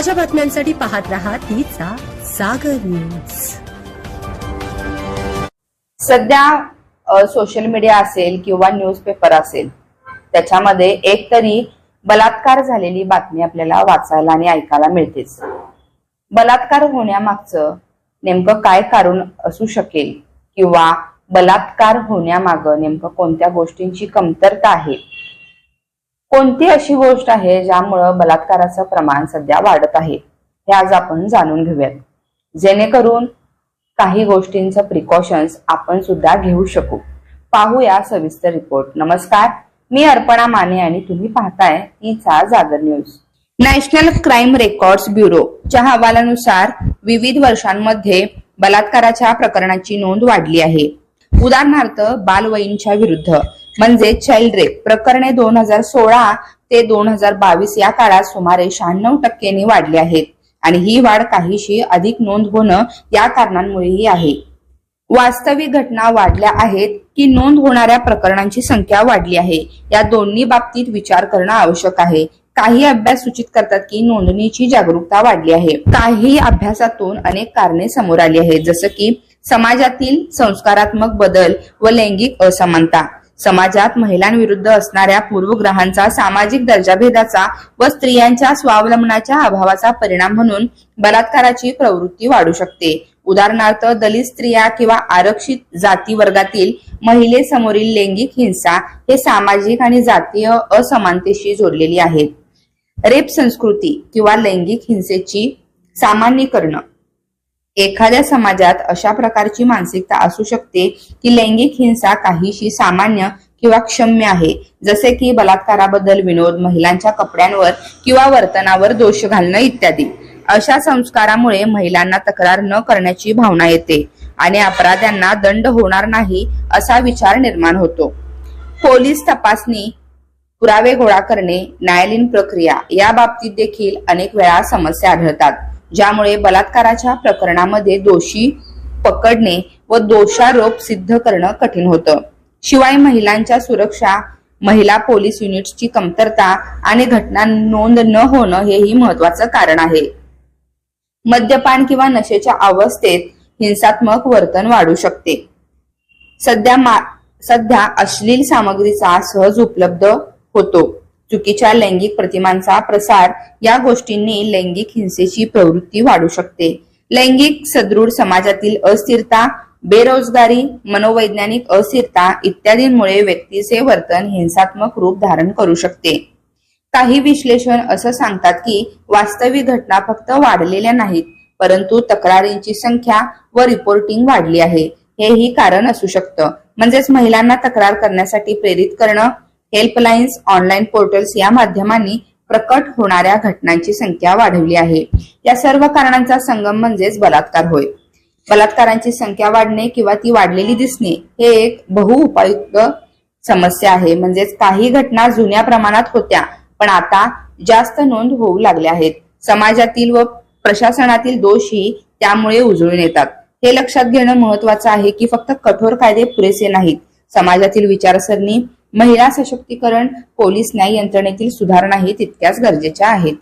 ताज्या बातम्यांसाठी पाहत राहा तीचा सागर न्यूज. सध्या सोशल मीडिया असेल किंवा न्यूजपेपर असेल त्याच्यामध्ये एक तरी बलात्कार झालेली बातमी आपल्याला वाचायला आणि ऐकायला मिळतेच. बलात्कार होण्यामागचं नेमकं काय कारण असू शकेल किंवा बलात्कार होण्यामागं नेमकं कोणत्या गोष्टींची कमतरता आहे कोणती अशी गोष्ट आहे ज्यामुळं बलात्काराचं प्रमाण सध्या वाढत आहे हे आज आपण जाणून घेऊयात. जेणेकरून काही गोष्टींचं प्रिकॉशन्स आपण सुद्धा घेऊ शकू. पाहूया सविस्तर रिपोर्ट नमस्कार मी अर्पणा माने आणि तुम्ही पाहताय तीचा जागर न्यूज नॅशनल क्राईम रेकॉर्ड्स ब्युरोच्या अहवालानुसार विविध वर्षांमध्ये बलात्काराच्या प्रकरणाची नोंद वाढली आहे. उदाहरणार्थ बालवयींच्या विरुद्ध. म्हणजे चाइल्ड रेप प्रकरणे दोन हजार सोळा ते दोन हजार बावीस या काळात सुमारे शहाण्णव टक्क्यांनी वाढली आहेत. आणि ही वाढ काहीशी अधिक नोंद होणं या कारणांमुळेही आहे. वास्तविक घटना वाढल्या आहेत की नोंद होणाऱ्या प्रकरणांची संख्या वाढली आहे या दोन्ही बाबतीत विचार करणं आवश्यक आहे. काही अभ्यास सूचित करतात की नोंदणीची जागरूकता वाढली आहे. काही अभ्यासातून अनेक कारणे समोर आली आहेत जसं की समाजातील संस्कारात्मक बदल व लैंगिक असमानता. समाजात महिलांविरुद्ध असणाऱ्या पूर्वग्रहांचा सामाजिक दर्जाभेदाचा व स्त्रियांच्या स्वावलंबनाच्या अभावाचा परिणाम म्हणून बलात्काराची प्रवृत्ती वाढू शकते. उदाहरणार्थ दलित स्त्रिया किंवा आरक्षित जाती वर्गातील महिलेसमोरील लैंगिक हिंसा हे सामाजिक आणि जातीय असमानतेशी जोडलेली आहेत. रेप संस्कृती किंवा लैंगिक हिंसेची सामान्यीकरण एखाद्या समाजात अशा प्रकारची मानसिकता असू शकते की लैंगिक हिंसा काहीशी सामान्य किंवा क्षम्य आहे. जसे की बलात्काराबद्दल विनोद महिलांच्या कपड्यांवर किंवा वर्तनावर दोष घालणं इत्यादी. अशा संस्कारामुळे महिलांना तक्रार न करण्याची भावना येते आणि अपराध्यांना दंड होणार नाही असा विचार निर्माण होतो. पोलीस तपासणी पुरावे गोळा करणे न्यायालयीन प्रक्रिया या बाबतीत देखील अनेक वेळा समस्या आढळतात. ज्यामुळे बलात्काराच्या प्रकरणामध्ये दोषी पकडणे व दोषारोप सिद्ध करणं कठीण होतं. शिवाय महिलांच्या सुरक्षा महिला पोलीस युनिट्सची कमतरता आणि घटना नोंद न होणं हेही महत्वाचं कारण आहे. मद्यपान किंवा नशेच्या अवस्थेत हिंसात्मक वर्तन वाढू शकते. सध्या मा सध्या अश्लील सामग्रीचा सहज उपलब्ध होतो. चुकीच्या लैंगिक प्रतिमांचा प्रसार या गोष्टींनी लैंगिक हिंसेची प्रवृत्ती वाढू शकते. लैंगिक सदृढ समाजातील अस्थिरता बेरोजगारी मनोवैज्ञानिक अस्थिरता इत्यादींमुळे व्यक्तीचे वर्तन हिंसात्मक रूप धारण करू शकते. काही विश्लेषण असं सांगतात की वास्तविक घटना फक्त वाढलेल्या नाहीत परंतु तक्रारींची संख्या व रिपोर्टिंग वाढली आहे. हेही कारण असू शकतं. म्हणजेच महिलांना तक्रार करण्यासाठी प्रेरित करणं हेल्पलाईन्स ऑनलाईन पोर्टल्स या माध्यमांनी प्रकट होणाऱ्या घटनांची संख्या वाढवली आहे. या सर्व कारणांचा संगम म्हणजेच बलात्कार होय. बलात्कारांची संख्या वाढणे किंवा ती वाढलेली दिसणे हे एक बहुउपायुक्त समस्या आहे. म्हणजेच काही घटना जुन्या प्रमाणात होत्या पण आता जास्त नोंद होऊ लागल्या आहेत. समाजातील व प्रशासनातील दोषही त्यामुळे उजळून येतात. हे लक्षात घेणं महत्वाचं आहे की फक्त कठोर कायदे पुरेसे नाहीत. समाजातील विचारसरणी महिला सशक्तीकरण पोलीस न्याय यंत्रणेतील सुधारणाही तितक्याच गरजेच्या आहेत.